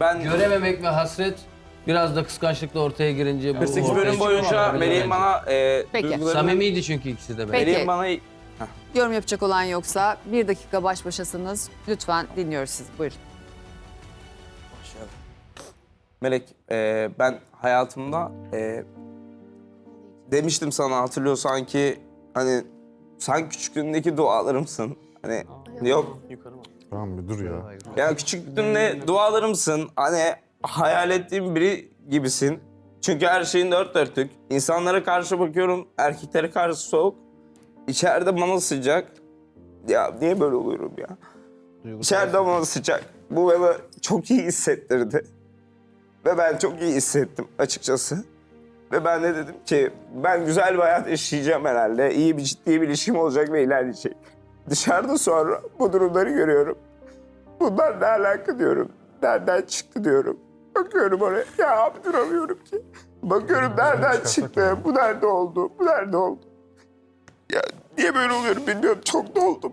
Ben Görememek ve hasret biraz da kıskançlıkla ortaya girince bu 48 ortaya bölüm boyunca. Meleğin bana e, Peki. duygularını... Samimiydi çünkü ikisi de. Peki. Meleğin bana... Yorum yapacak olan yoksa bir dakika baş başasınız. Lütfen dinliyoruz sizi. Buyurun. Melek, e, ben hayatımda e, demiştim sana hatırlıyorsan ki hani sen küçüklüğündeki dualarımsın. Hani yok Tamam bir dur ya. ya küçüklüğünde dualarımsın. Hani hayal ettiğim biri gibisin. Çünkü her şeyin dört dörtlük. İnsanlara karşı bakıyorum, erkeklere karşı soğuk. İçeride bana sıcak. Ya niye böyle oluyorum ya? İçeride bana sıcak. Bu bana çok iyi hissettirdi. Ve ben çok iyi hissettim açıkçası. Ve ben de dedim ki ben güzel bir hayat yaşayacağım herhalde. İyi bir ciddi bir ilişkim olacak ve ilerleyecek. Dışarıda sonra bu durumları görüyorum. Bunlar ne alaka diyorum. Nereden çıktı diyorum. Bakıyorum oraya. Ya abi duramıyorum ki. Bakıyorum nereden çıktı. Bu nerede oldu? Bu nerede oldu? Ya niye böyle oluyorum bilmiyorum. Çok doldum.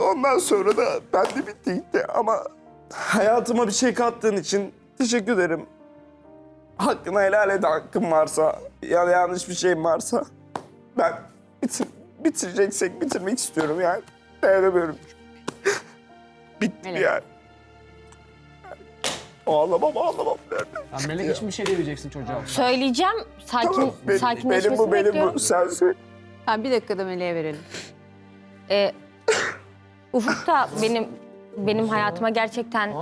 Ondan sonra da ben de bitti gitti ama hayatıma bir şey kattığın için teşekkür ederim. Hakkını helal et hakkım varsa ya da yanlış bir şeyim varsa ben bitir, bitireceksek bitirmek istiyorum yani. Dayanamıyorum. Bitti Melek. yani. Ağlamam ağlamam. Ya Melek hiçbir şey demeyeceksin çocuğa. Söyleyeceğim. Sakin, Tamam, benim, sakinleşmesini benim bu benim bekliyorum. bu sen söyle. Ha, bir dakika da Meleğe verelim. Ee, Ufuk da benim benim hayatıma gerçekten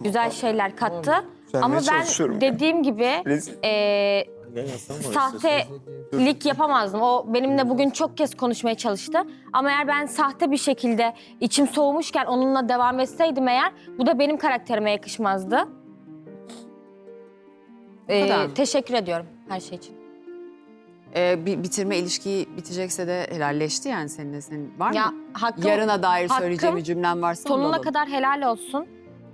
güzel şeyler kattı. Düzelmeye Ama çalışıyorum ben ya. dediğim gibi Rezil. ee, sahtelik yapamazdım. O benimle bugün çok kez konuşmaya çalıştı. Ama eğer ben sahte bir şekilde içim soğumuşken onunla devam etseydim eğer bu da benim karakterime yakışmazdı. Ee, kadar teşekkür ediyorum her şey için. Ee, bir bitirme ilişkiyi bitecekse de helalleşti yani seninle. Senin var Ya mı? hakkım, Yarına dair hakkım söyleyeceğim bir cümlem varsa onu sonuna alalım. kadar helal olsun.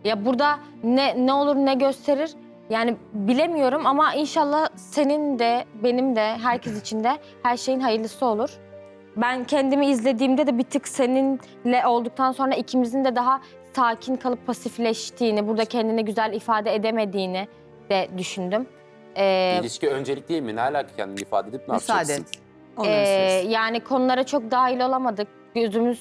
Ya burada ne ne olur ne gösterir yani bilemiyorum ama inşallah senin de benim de herkes için de her şeyin hayırlısı olur. Ben kendimi izlediğimde de bir tık seninle olduktan sonra ikimizin de daha sakin kalıp pasifleştiğini, burada kendini güzel ifade edemediğini de düşündüm. Ee, İlişki öncelik değil mi? Ne alaka kendini ifade edip ne Müsaade yapacaksın? et. Ee, yani konulara çok dahil olamadık. Gözümüz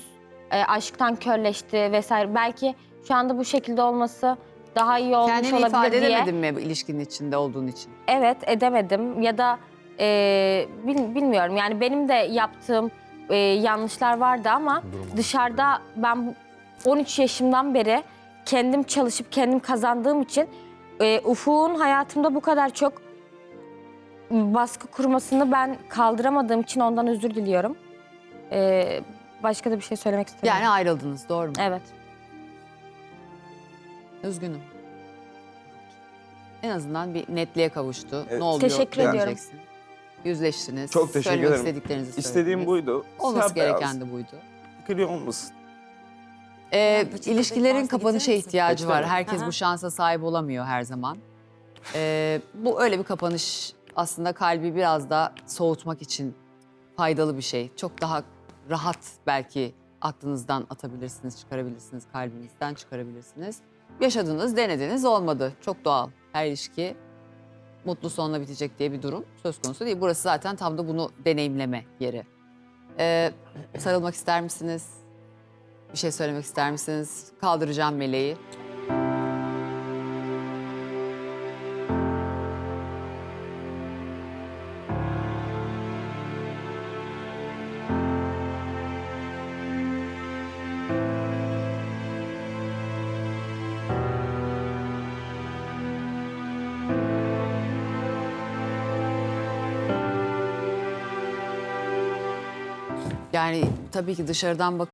e, aşktan körleşti vesaire. Belki şu anda bu şekilde olması daha iyi olmuş Kendini olabilir ifade diye. edemedin mi bu ilişkinin içinde olduğun için? Evet edemedim ya da e, bil- bilmiyorum yani benim de yaptığım e, yanlışlar vardı ama dışarıda ben bu 13 yaşımdan beri kendim çalışıp kendim kazandığım için e, Ufuk'un hayatımda bu kadar çok baskı kurmasını ben kaldıramadığım için ondan özür diliyorum. E, başka da bir şey söylemek istemiyorum. Yani ayrıldınız doğru mu? Evet. Üzgünüm. En azından bir netliğe kavuştu. Evet. Ne oluyor Teşekkür ediyorum. diyeceksin. Yüzleştiniz. Çok teşekkür Söylemek ederim. istediklerinizi İstediğim söylediniz. buydu. Olması Siyah beyaz. gereken de buydu. Gri olmasın. Ee, ilişkilerin kapanışa ihtiyacı var. Herkes Aha. bu şansa sahip olamıyor her zaman. Ee, bu öyle bir kapanış aslında kalbi biraz da soğutmak için faydalı bir şey. Çok daha rahat belki aklınızdan atabilirsiniz, çıkarabilirsiniz, kalbinizden çıkarabilirsiniz. Yaşadınız, denediniz, olmadı. Çok doğal. Her ilişki mutlu sonla bitecek diye bir durum söz konusu değil. Burası zaten tam da bunu deneyimleme yeri. Ee, sarılmak ister misiniz? Bir şey söylemek ister misiniz? Kaldıracağım meleği. Yani tabii ki dışarıdan bak